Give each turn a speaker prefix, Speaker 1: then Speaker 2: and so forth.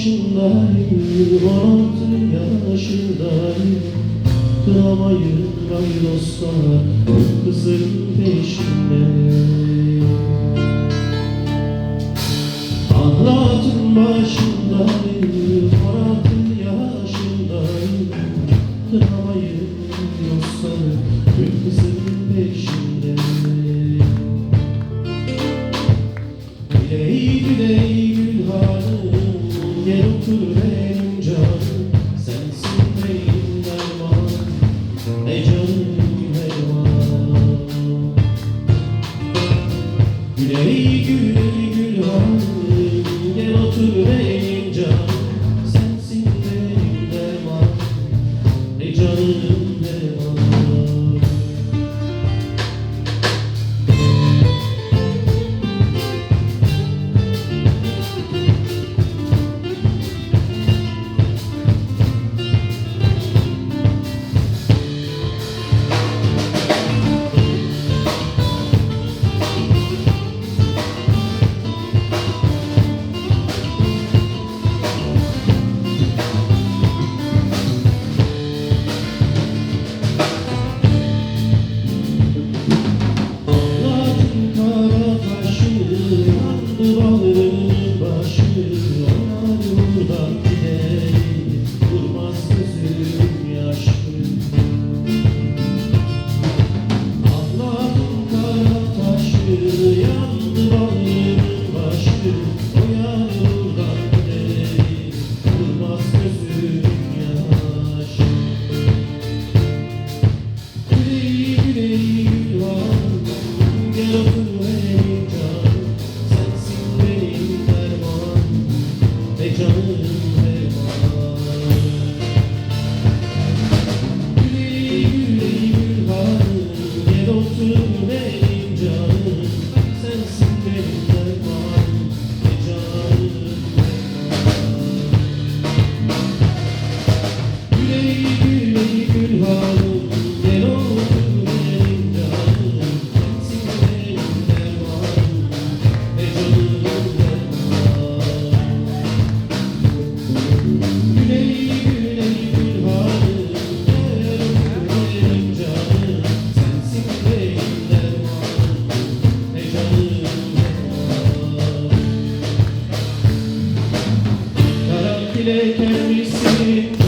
Speaker 1: yaşındayım, 16 yaşındayım. Kıramayın ray dostlar, kızın peşindeyim. Ahlatın başında canım gereken misin?